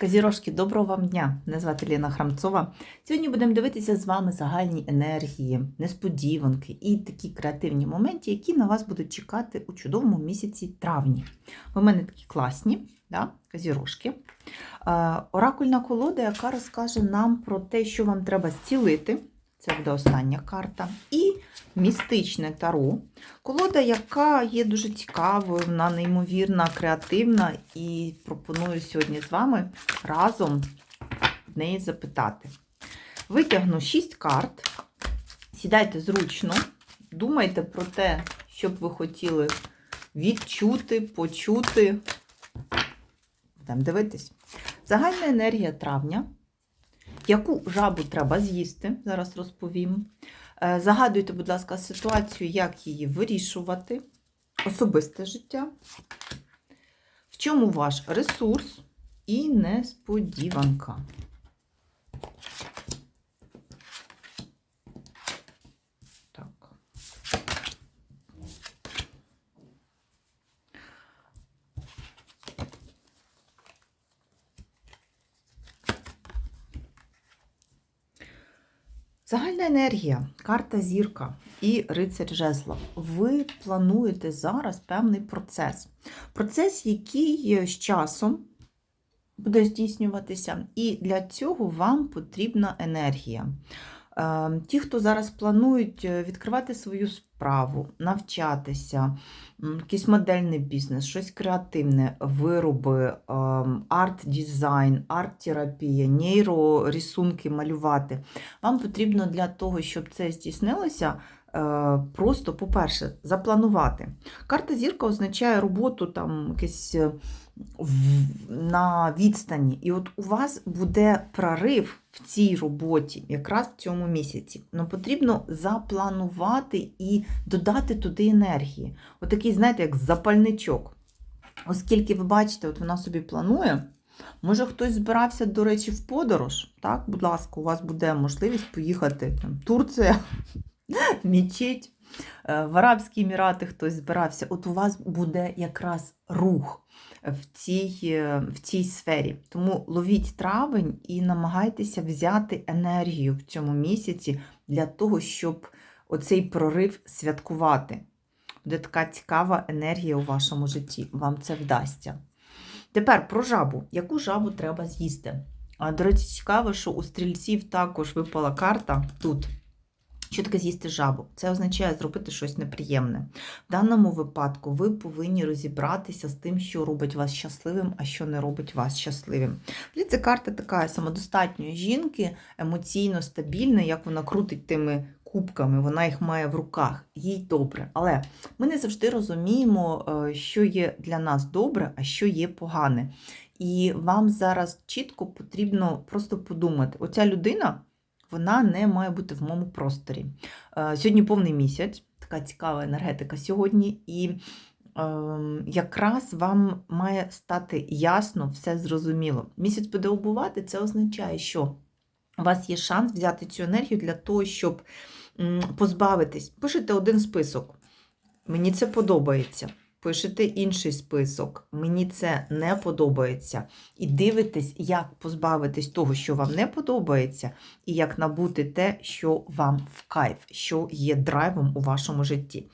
Казірошки, доброго вам дня! Мене звати Ліна Храмцова. Сьогодні будемо дивитися з вами загальні енергії, несподіванки і такі креативні моменти, які на вас будуть чекати у чудовому місяці травні. У мене такі класні да? казірошки. Оракульна колода, яка розкаже нам про те, що вам треба зцілити. Це буде остання карта. І містичне таро. Колода, яка є дуже цікавою, вона неймовірна, креативна, і пропоную сьогодні з вами разом в неї запитати. Витягну 6 карт, сідайте зручно, думайте про те, що б ви хотіли відчути, почути. Будемо дивитись. Загальна енергія травня. Яку жабу треба з'їсти, зараз розповім. Е, Загадуйте, будь ласка, ситуацію, як її вирішувати, особисте життя, в чому ваш ресурс і несподіванка. Так. Загальна енергія, карта зірка і рицарь жезла. Ви плануєте зараз певний процес. Процес, який з часом буде здійснюватися, і для цього вам потрібна енергія. Е, Ті, хто зараз планують е, відкривати свою справу, навчатися, якийсь модельний бізнес, щось креативне, вироби, ем, арт-дизайн, арт-терапія, нейрорисунки малювати. Вам потрібно для того, щоб це здійснилося, просто, по-перше, запланувати. Карта зірка означає роботу там якесь е, на відстані. І от у вас буде прорив в цій роботі, якраз в цьому місяці. Ну, потрібно запланувати і додати туди енергії. Отакий, знаєте, як запальничок. Оскільки ви бачите, от вона собі планує. Може, хтось збирався, до речі, в подорож. Так, будь ласка, у вас буде можливість поїхати там, Турція, мечеть, е, в Арабські Емірати хтось збирався. От у вас буде якраз рух в цій, е, в цій сфері. Тому ловіть травень і намагайтеся взяти енергію в цьому місяці для того, щоб оцей прорив святкувати. Буде така цікава енергія у вашому житті. Вам це вдасться. Тепер про жабу. Яку жабу треба з'їсти? До речі, цікаво, що у стрільців також випала карта тут. Що таке з'їсти жабу? Це означає зробити щось неприємне. В даному випадку ви повинні розібратися з тим, що робить вас щасливим, а що не робить вас щасливим. Це карта така самодостатньої жінки, емоційно стабільна, як вона крутить тими кубками, вона їх має в руках, їй добре. Але ми не завжди розуміємо, е, що є для нас добре, а що є погане. І вам зараз чітко потрібно просто подумати: оця людина вона не має бути в моєму просторі. Е, Сьогодні повний місяць, така цікава енергетика сьогодні, і ем, якраз вам має стати ясно, все зрозуміло. Місяць буде обувати, це означає, що у вас є шанс взяти цю енергію для того, щоб позбавитись. Пишете один список. Мені це подобається. Пишете інший список. Мені це не подобається. І дивитесь, як позбавитись того, що вам не подобається, і як набути те, що вам в кайф, що є драйвом у вашому житті.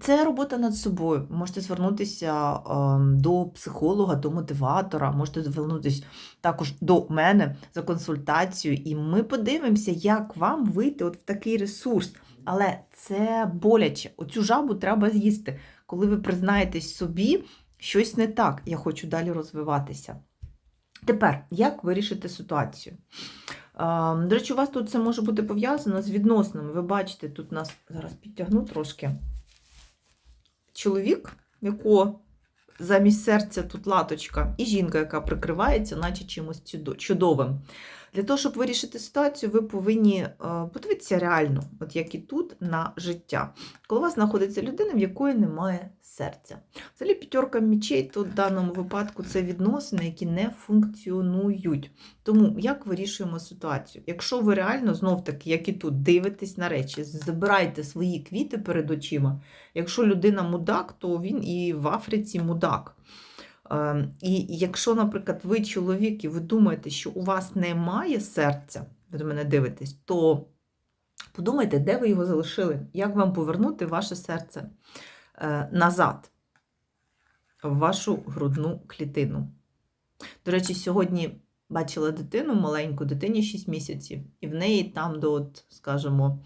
Це робота над собою. Можете звернутися до психолога, до мотиватора, можете звернутися також до мене за консультацією, і ми подивимося, як вам вийти от в такий ресурс. Але це боляче. Оцю жабу треба з'їсти. Коли ви признаєтесь собі, щось не так, я хочу далі розвиватися. Тепер, як вирішити ситуацію? До речі, у вас тут це може бути пов'язано з відносинами. Ви бачите, тут нас зараз підтягну трошки. Чоловік, якого замість серця тут латочка, і жінка, яка прикривається, наче чимось чудовим. Для того, щоб вирішити ситуацію, ви повинні е, подивитися реально, от як і тут, на життя. Коли у вас знаходиться людина, в якої немає серця. Взагалі, п'ятерка мічей, то в даному випадку це відносини, які не функціонують. Тому як вирішуємо ситуацію? Якщо ви реально знов-таки, як і тут, дивитесь на речі, забирайте свої квіти перед очима. Якщо людина мудак, то він і в Африці мудак. Е, І якщо, наприклад, ви чоловік і ви думаєте, що у вас немає серця, ви до мене дивитесь, то подумайте, де ви його залишили, як вам повернути ваше серце е, назад, в вашу грудну клітину. До речі, сьогодні бачила дитину, маленьку дитині 6 місяців, і в неї там до, от, скажімо,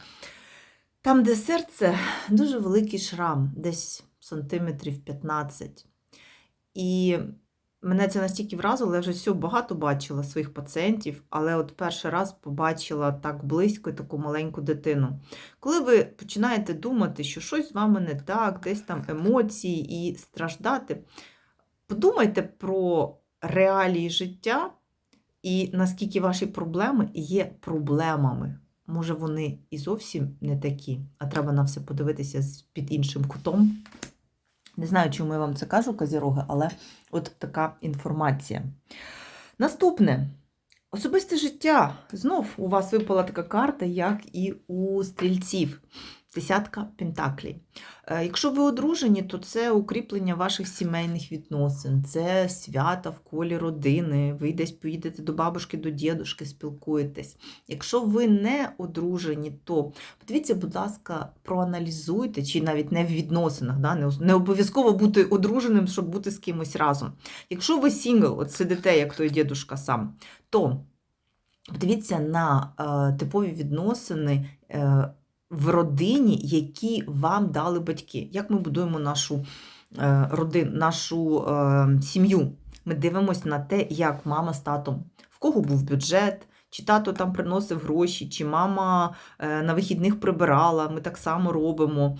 там, де серце, дуже великий шрам, десь сантиметрів 15. І мене це настільки вразило, я вже все багато бачила своїх пацієнтів, але от перший раз побачила так близько таку маленьку дитину. Коли ви починаєте думати, що щось з вами не так, десь там емоції і страждати, подумайте про реалії життя і наскільки ваші проблеми є проблемами. Може, вони і зовсім не такі, а треба на все подивитися під іншим кутом. Не знаю, чому я вам це кажу, казіроги, але от така інформація. Наступне. Особисте життя. Знов у вас випала така карта, як і у стрільців. Десятка пентаклей. Е, Якщо ви одружені, то це укріплення ваших сімейних відносин, це свята в колі родини. Ви десь поїдете до бабушки, до дідушки, спілкуєтесь. Якщо ви не одружені, то подивіться, будь ласка, проаналізуйте, чи навіть не в відносинах, да? не, обов'язково бути одруженим, щоб бути з кимось разом. Якщо ви сингл, от сидите, як той дідушка сам, то подивіться на е, типові відносини. В родині, які вам дали батьки. Як ми будуємо нашу е, родину, нашу е, сім'ю? Ми дивимося на те, як мама з татом, в кого був бюджет, чи тато там приносив гроші, чи мама е, на вихідних прибирала. Ми так само робимо.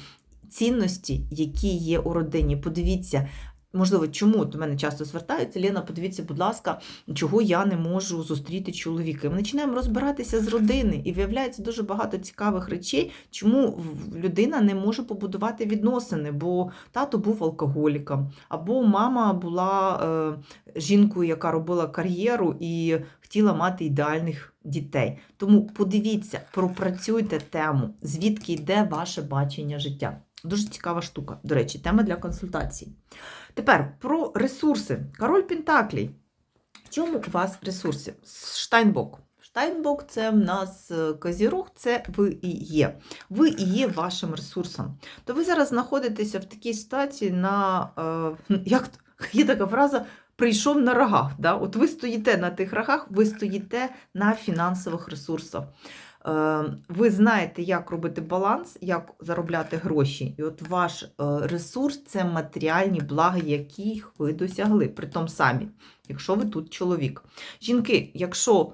Цінності, які є у родині. Подивіться, можливо, чому до мене часто звертаються, Лена, подивіться, будь ласка, чого я не можу зустріти чоловіка. Ми починаємо розбиратися з родини, і виявляється дуже багато цікавих речей, чому людина не може побудувати відносини, бо тато був алкоголіком, або мама була е, жінкою, яка робила кар'єру і хотіла мати ідеальних дітей. Тому подивіться, пропрацюйте тему, звідки йде ваше бачення життя. Дуже цікава штука, до речі, тема для консультацій. Тепер про ресурси. Король Пентаклій. В чому у вас ресурси? Штайнбок. Штайнбок це в нас е, козірог, це ви і є. Ви і є вашим ресурсом. То ви зараз знаходитеся в такій ситуації на, е, як є така фраза, прийшов на рогах. Да? От ви стоїте на тих рогах, ви стоїте на фінансових ресурсах. Е, Ви знаєте, як робити баланс, як заробляти гроші. І от ваш е, ресурс це матеріальні блага, яких ви досягли, притом самі, якщо ви тут чоловік. Жінки, якщо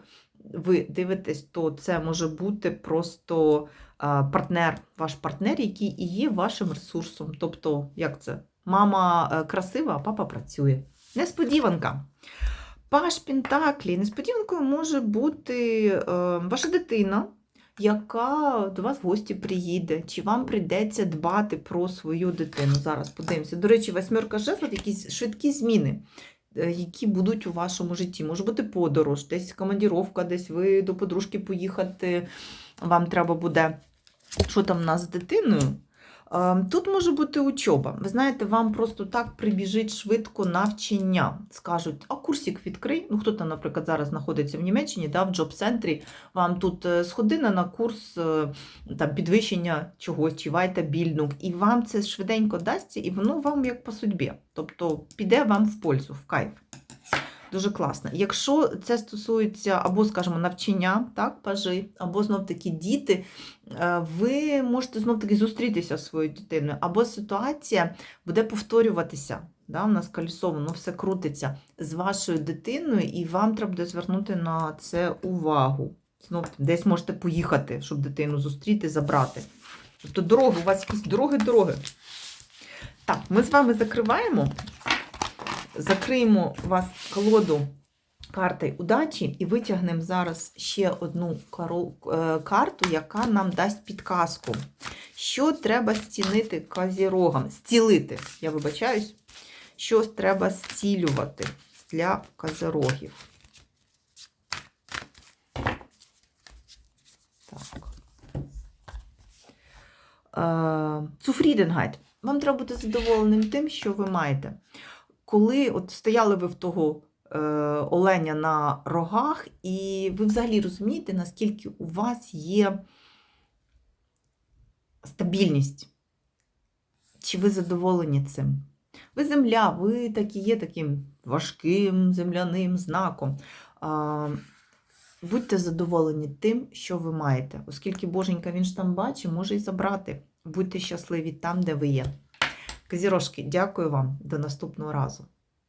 ви дивитесь, то це може бути просто е, партнер, ваш партнер, який і є вашим ресурсом. Тобто, як це? Мама красива, а папа працює. Несподіванка. Паш Пентаклі. Несподіванкою може бути е, ваша дитина, яка до вас в гості приїде, чи вам прийдеться дбати про свою дитину. Зараз подивимося. До речі, восьмерка жезлів, якісь швидкі зміни, е, які будуть у вашому житті. Може бути подорож, десь командіровка, десь ви до подружки поїхати, вам треба буде. Що там у нас з дитиною? Ем, Тут може бути учоба. Ви знаєте, вам просто так прибіжить швидко навчання. Скажуть, а курсик відкрий. Ну, хто там, наприклад, зараз знаходиться в Німеччині, да, в джоб-центрі, вам тут е, сходи на курс е, там, підвищення чогось, чи вайта більнук, і вам це швиденько дасться, і воно вам як по судьбі. Тобто піде вам в пользу, в кайф. Дуже класно. Якщо це стосується або, скажімо, навчання, так, пажи, або знов таки діти, е, ви можете знов таки зустрітися з своєю дитиною, або ситуація буде повторюватися. Да, у нас колесо, воно все крутиться з вашою дитиною, і вам треба буде звернути на це увагу. Знов десь можете поїхати, щоб дитину зустріти, забрати. Тобто дороги, у вас якісь дороги-дороги. Так, ми з вами закриваємо. Закриємо вас колоду карти удачі і витягнемо зараз ще одну е, карту, яка нам дасть підказку. Що треба зцінити козірогам? Зцілити, я вибачаюсь. Що треба зцілювати для козирогів? Так. Е, Вам треба бути задоволеним тим, що ви маєте. Коли от стояли ви в того е, оленя на рогах, і ви взагалі розумієте, наскільки у вас є стабільність? Чи ви задоволені цим? Ви земля, ви так і є таким важким земляним знаком. А, будьте задоволені тим, що ви маєте, оскільки Боженька він ж там бачить, може і забрати. Будьте щасливі там, де ви є. Казірожки, дякую вам. До наступного разу.